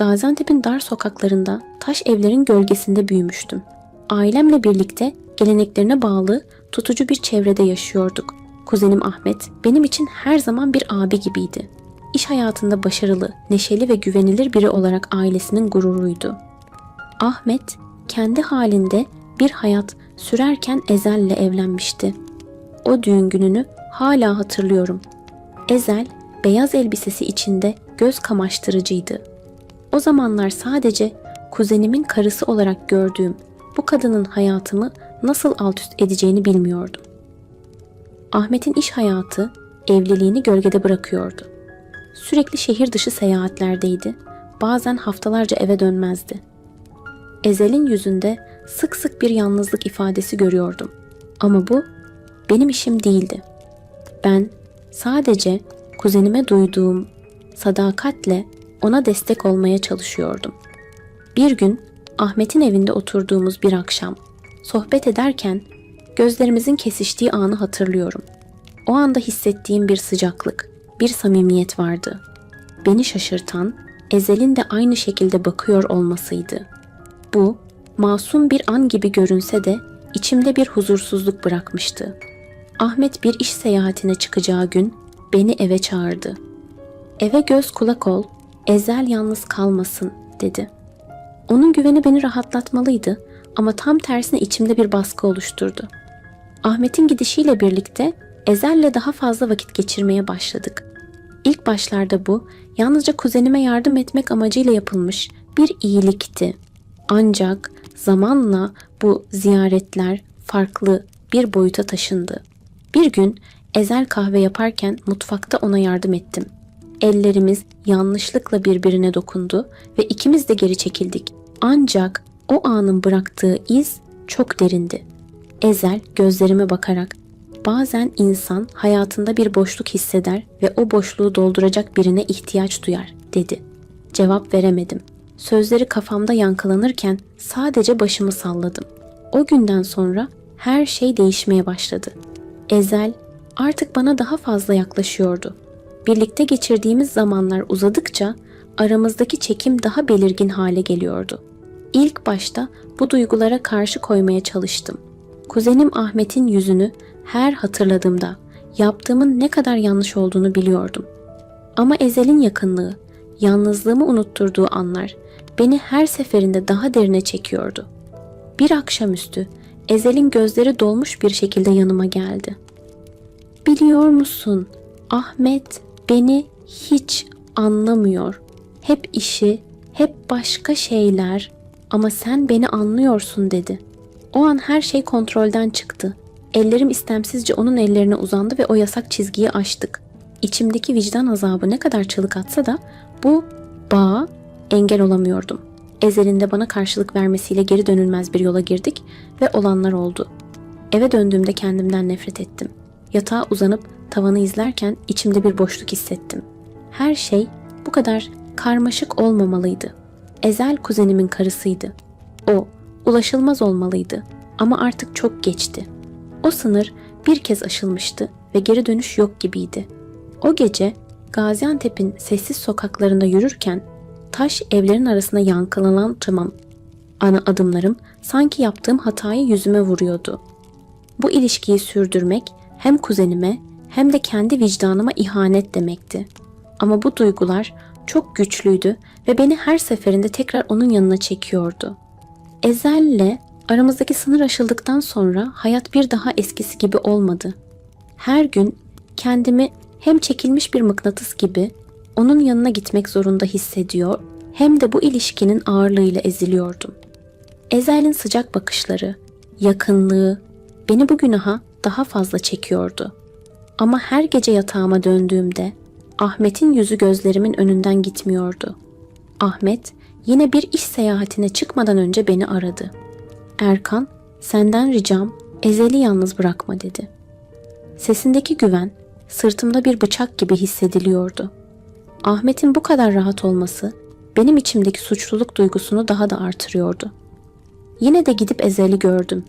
Gaziantep'in dar sokaklarında, taş evlerin gölgesinde büyümüştüm. Ailemle birlikte geleneklerine bağlı, tutucu bir çevrede yaşıyorduk. Kuzenim Ahmet benim için her zaman bir abi gibiydi. İş hayatında başarılı, neşeli ve güvenilir biri olarak ailesinin gururuydu. Ahmet kendi halinde bir hayat sürerken Ezel'le evlenmişti. O düğün gününü hala hatırlıyorum. Ezel beyaz elbisesi içinde göz kamaştırıcıydı. O zamanlar sadece kuzenimin karısı olarak gördüğüm bu kadının hayatımı nasıl alt üst edeceğini bilmiyordum. Ahmet'in iş hayatı evliliğini gölgede bırakıyordu. Sürekli şehir dışı seyahatlerdeydi. Bazen haftalarca eve dönmezdi. Ezel'in yüzünde sık sık bir yalnızlık ifadesi görüyordum. Ama bu benim işim değildi. Ben sadece kuzenime duyduğum sadakatle ona destek olmaya çalışıyordum. Bir gün Ahmet'in evinde oturduğumuz bir akşam sohbet ederken gözlerimizin kesiştiği anı hatırlıyorum. O anda hissettiğim bir sıcaklık, bir samimiyet vardı. Beni şaşırtan Ezel'in de aynı şekilde bakıyor olmasıydı. Bu masum bir an gibi görünse de içimde bir huzursuzluk bırakmıştı. Ahmet bir iş seyahatine çıkacağı gün beni eve çağırdı. Eve göz kulak ol, Ezel yalnız kalmasın dedi. Onun güveni beni rahatlatmalıydı ama tam tersine içimde bir baskı oluşturdu. Ahmet'in gidişiyle birlikte Ezel'le daha fazla vakit geçirmeye başladık. İlk başlarda bu yalnızca kuzenime yardım etmek amacıyla yapılmış bir iyilikti. Ancak zamanla bu ziyaretler farklı bir boyuta taşındı. Bir gün Ezel kahve yaparken mutfakta ona yardım ettim. Ellerimiz yanlışlıkla birbirine dokundu ve ikimiz de geri çekildik. Ancak o anın bıraktığı iz çok derindi. Ezel gözlerime bakarak bazen insan hayatında bir boşluk hisseder ve o boşluğu dolduracak birine ihtiyaç duyar dedi. Cevap veremedim. Sözleri kafamda yankılanırken sadece başımı salladım. O günden sonra her şey değişmeye başladı. Ezel artık bana daha fazla yaklaşıyordu. Birlikte geçirdiğimiz zamanlar uzadıkça aramızdaki çekim daha belirgin hale geliyordu. İlk başta bu duygulara karşı koymaya çalıştım. Kuzenim Ahmet'in yüzünü her hatırladığımda yaptığımın ne kadar yanlış olduğunu biliyordum. Ama Ezel'in yakınlığı, yalnızlığımı unutturduğu anlar beni her seferinde daha derine çekiyordu. Bir akşamüstü Ezel'in gözleri dolmuş bir şekilde yanıma geldi. Biliyor musun? Ahmet beni hiç anlamıyor. Hep işi, hep başka şeyler ama sen beni anlıyorsun dedi. O an her şey kontrolden çıktı. Ellerim istemsizce onun ellerine uzandı ve o yasak çizgiyi aştık. İçimdeki vicdan azabı ne kadar çığlık atsa da bu bağa engel olamıyordum. Ezel'in de bana karşılık vermesiyle geri dönülmez bir yola girdik ve olanlar oldu. Eve döndüğümde kendimden nefret ettim. Yatağa uzanıp tavanı izlerken içimde bir boşluk hissettim. Her şey bu kadar karmaşık olmamalıydı. Ezel kuzenimin karısıydı. O ulaşılmaz olmalıydı ama artık çok geçti. O sınır bir kez aşılmıştı ve geri dönüş yok gibiydi. O gece Gaziantep'in sessiz sokaklarında yürürken taş evlerin arasında yankılanan tımam ana adımlarım sanki yaptığım hatayı yüzüme vuruyordu. Bu ilişkiyi sürdürmek hem kuzenime hem de kendi vicdanıma ihanet demekti. Ama bu duygular çok güçlüydü ve beni her seferinde tekrar onun yanına çekiyordu. Ezel'le aramızdaki sınır aşıldıktan sonra hayat bir daha eskisi gibi olmadı. Her gün kendimi hem çekilmiş bir mıknatıs gibi onun yanına gitmek zorunda hissediyor hem de bu ilişkinin ağırlığıyla eziliyordum. Ezel'in sıcak bakışları, yakınlığı beni bu günaha daha fazla çekiyordu. Ama her gece yatağıma döndüğümde Ahmet'in yüzü gözlerimin önünden gitmiyordu. Ahmet yine bir iş seyahatine çıkmadan önce beni aradı. Erkan, senden ricam Ezel'i yalnız bırakma dedi. Sesindeki güven sırtımda bir bıçak gibi hissediliyordu. Ahmet'in bu kadar rahat olması benim içimdeki suçluluk duygusunu daha da artırıyordu. Yine de gidip Ezel'i gördüm.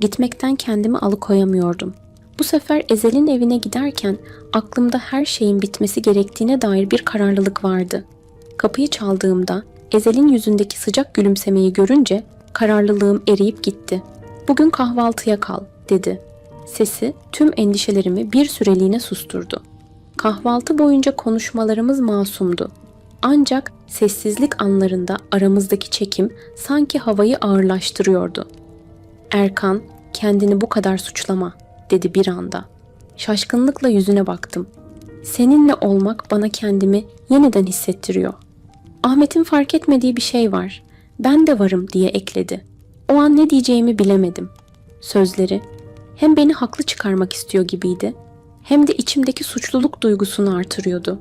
Gitmekten kendimi alıkoyamıyordum. Bu sefer Ezel'in evine giderken aklımda her şeyin bitmesi gerektiğine dair bir kararlılık vardı. Kapıyı çaldığımda Ezel'in yüzündeki sıcak gülümsemeyi görünce kararlılığım eriyip gitti. Bugün kahvaltıya kal, dedi. Sesi tüm endişelerimi bir süreliğine susturdu. Kahvaltı boyunca konuşmalarımız masumdu. Ancak sessizlik anlarında aramızdaki çekim sanki havayı ağırlaştırıyordu. Erkan, kendini bu kadar suçlama, dedi bir anda. Şaşkınlıkla yüzüne baktım. Seninle olmak bana kendimi yeniden hissettiriyor. Ahmet'in fark etmediği bir şey var. Ben de varım diye ekledi. O an ne diyeceğimi bilemedim. Sözleri hem beni haklı çıkarmak istiyor gibiydi hem de içimdeki suçluluk duygusunu artırıyordu.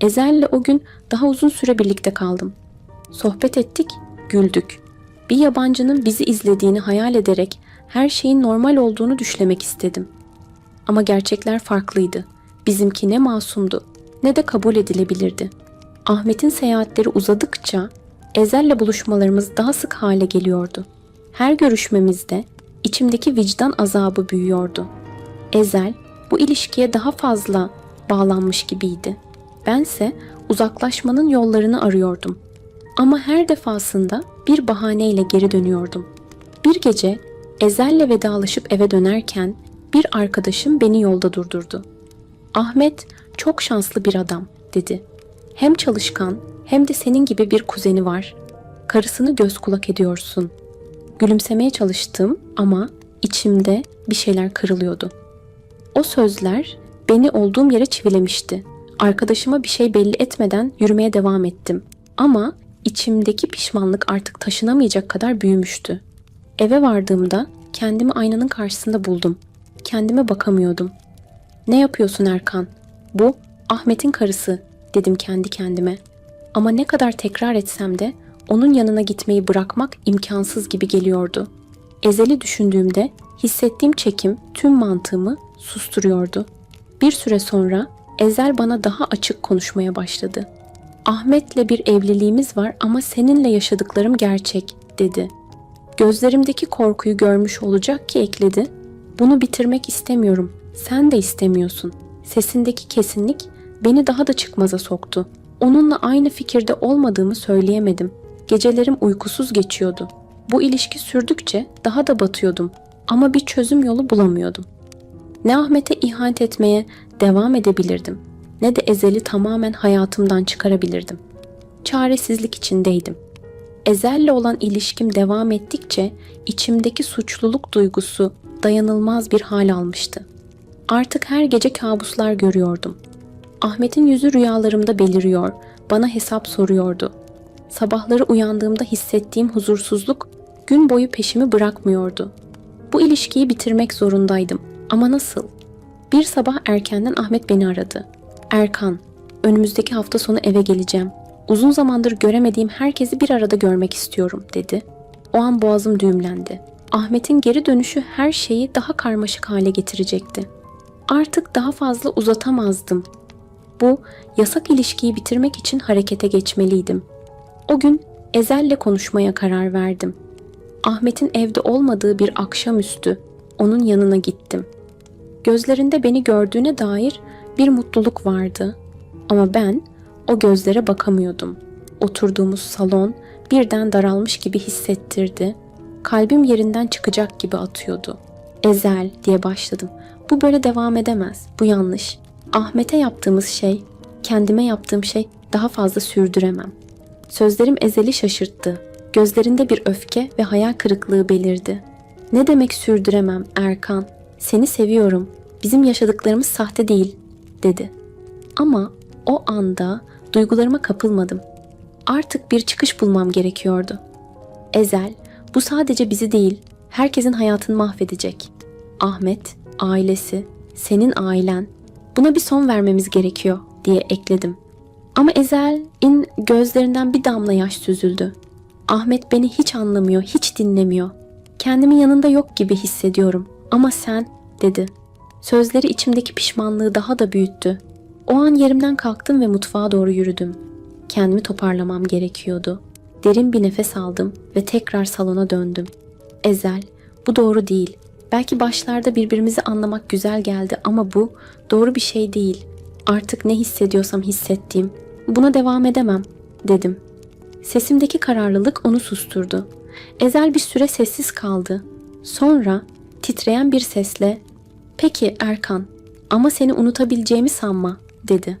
Ezel'le o gün daha uzun süre birlikte kaldım. Sohbet ettik, güldük. Bir yabancının bizi izlediğini hayal ederek her şeyin normal olduğunu düşlemek istedim. Ama gerçekler farklıydı. Bizimki ne masumdu ne de kabul edilebilirdi. Ahmet'in seyahatleri uzadıkça Ezel'le buluşmalarımız daha sık hale geliyordu. Her görüşmemizde içimdeki vicdan azabı büyüyordu. Ezel bu ilişkiye daha fazla bağlanmış gibiydi. Bense uzaklaşmanın yollarını arıyordum. Ama her defasında bir bahaneyle geri dönüyordum. Bir gece Ezel'le vedalaşıp eve dönerken bir arkadaşım beni yolda durdurdu. Ahmet çok şanslı bir adam dedi. Hem çalışkan hem de senin gibi bir kuzeni var. Karısını göz kulak ediyorsun. Gülümsemeye çalıştım ama içimde bir şeyler kırılıyordu. O sözler beni olduğum yere çivilemişti. Arkadaşıma bir şey belli etmeden yürümeye devam ettim. Ama içimdeki pişmanlık artık taşınamayacak kadar büyümüştü. Eve vardığımda kendimi aynanın karşısında buldum. Kendime bakamıyordum. Ne yapıyorsun Erkan? Bu Ahmet'in karısı dedim kendi kendime. Ama ne kadar tekrar etsem de onun yanına gitmeyi bırakmak imkansız gibi geliyordu. Ezeli düşündüğümde hissettiğim çekim tüm mantığımı susturuyordu. Bir süre sonra Ezel bana daha açık konuşmaya başladı. Ahmet'le bir evliliğimiz var ama seninle yaşadıklarım gerçek dedi. Gözlerimdeki korkuyu görmüş olacak ki ekledi. Bunu bitirmek istemiyorum. Sen de istemiyorsun. Sesindeki kesinlik beni daha da çıkmaza soktu. Onunla aynı fikirde olmadığımı söyleyemedim. Gecelerim uykusuz geçiyordu. Bu ilişki sürdükçe daha da batıyordum ama bir çözüm yolu bulamıyordum. Ne Ahmet'e ihanet etmeye devam edebilirdim ne de Ezel'i tamamen hayatımdan çıkarabilirdim. Çaresizlik içindeydim. Ezel'le olan ilişkim devam ettikçe içimdeki suçluluk duygusu dayanılmaz bir hal almıştı. Artık her gece kabuslar görüyordum. Ahmet'in yüzü rüyalarımda beliriyor, bana hesap soruyordu. Sabahları uyandığımda hissettiğim huzursuzluk gün boyu peşimi bırakmıyordu. Bu ilişkiyi bitirmek zorundaydım ama nasıl? Bir sabah erkenden Ahmet beni aradı. Erkan, önümüzdeki hafta sonu eve geleceğim. Uzun zamandır göremediğim herkesi bir arada görmek istiyorum dedi. O an boğazım düğümlendi. Ahmet'in geri dönüşü her şeyi daha karmaşık hale getirecekti. Artık daha fazla uzatamazdım. Bu yasak ilişkiyi bitirmek için harekete geçmeliydim. O gün Ezel'le konuşmaya karar verdim. Ahmet'in evde olmadığı bir akşamüstü onun yanına gittim. Gözlerinde beni gördüğüne dair bir mutluluk vardı. Ama ben o gözlere bakamıyordum. Oturduğumuz salon birden daralmış gibi hissettirdi. Kalbim yerinden çıkacak gibi atıyordu. Ezel diye başladım. Bu böyle devam edemez. Bu yanlış. Ahmet'e yaptığımız şey, kendime yaptığım şey daha fazla sürdüremem. Sözlerim Ezel'i şaşırttı. Gözlerinde bir öfke ve hayal kırıklığı belirdi. Ne demek sürdüremem Erkan? Seni seviyorum. Bizim yaşadıklarımız sahte değil, dedi. Ama o anda duygularıma kapılmadım. Artık bir çıkış bulmam gerekiyordu. Ezel, bu sadece bizi değil, herkesin hayatını mahvedecek. Ahmet, ailesi, senin ailen, buna bir son vermemiz gerekiyor diye ekledim. Ama Ezel'in gözlerinden bir damla yaş süzüldü. Ahmet beni hiç anlamıyor, hiç dinlemiyor. Kendimi yanında yok gibi hissediyorum. Ama sen, dedi. Sözleri içimdeki pişmanlığı daha da büyüttü. O an yerimden kalktım ve mutfağa doğru yürüdüm. Kendimi toparlamam gerekiyordu. Derin bir nefes aldım ve tekrar salona döndüm. Ezel, bu doğru değil. Belki başlarda birbirimizi anlamak güzel geldi ama bu doğru bir şey değil. Artık ne hissediyorsam hissettiğim. Buna devam edemem, dedim. Sesimdeki kararlılık onu susturdu. Ezel bir süre sessiz kaldı. Sonra titreyen bir sesle "Peki Erkan, ama seni unutabileceğimi sanma." dedi.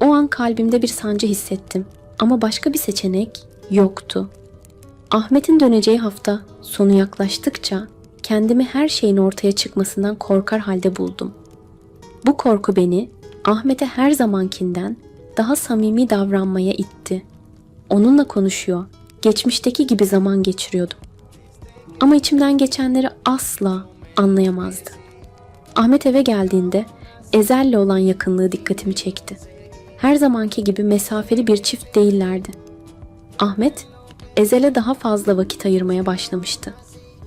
O an kalbimde bir sancı hissettim ama başka bir seçenek yoktu. Ahmet'in döneceği hafta sonu yaklaştıkça kendimi her şeyin ortaya çıkmasından korkar halde buldum. Bu korku beni Ahmet'e her zamankinden daha samimi davranmaya itti. Onunla konuşuyor, geçmişteki gibi zaman geçiriyordum. Ama içimden geçenleri asla anlayamazdı. Ahmet eve geldiğinde Ezel'le olan yakınlığı dikkatimi çekti. Her zamanki gibi mesafeli bir çift değillerdi. Ahmet, Ezel'e daha fazla vakit ayırmaya başlamıştı.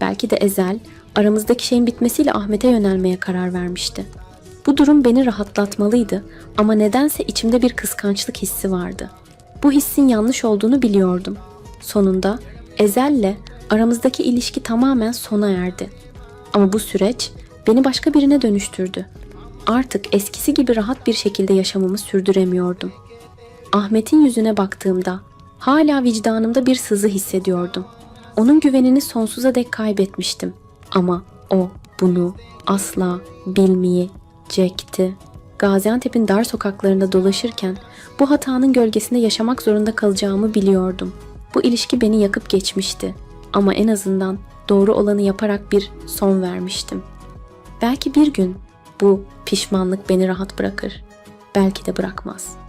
Belki de Ezel, aramızdaki şeyin bitmesiyle Ahmet'e yönelmeye karar vermişti. Bu durum beni rahatlatmalıydı ama nedense içimde bir kıskançlık hissi vardı. Bu hissin yanlış olduğunu biliyordum. Sonunda Ezel'le aramızdaki ilişki tamamen sona erdi. Ama bu süreç beni başka birine dönüştürdü. Artık eskisi gibi rahat bir şekilde yaşamımı sürdüremiyordum. Ahmet'in yüzüne baktığımda hala vicdanımda bir sızı hissediyordum. Onun güvenini sonsuza dek kaybetmiştim. Ama o bunu asla bilmeyecekti. Gaziantep'in dar sokaklarında dolaşırken bu hatanın gölgesinde yaşamak zorunda kalacağımı biliyordum. Bu ilişki beni yakıp geçmişti. Ama en azından doğru olanı yaparak bir son vermiştim. Belki bir gün bu pişmanlık beni rahat bırakır. Belki de bırakmaz.''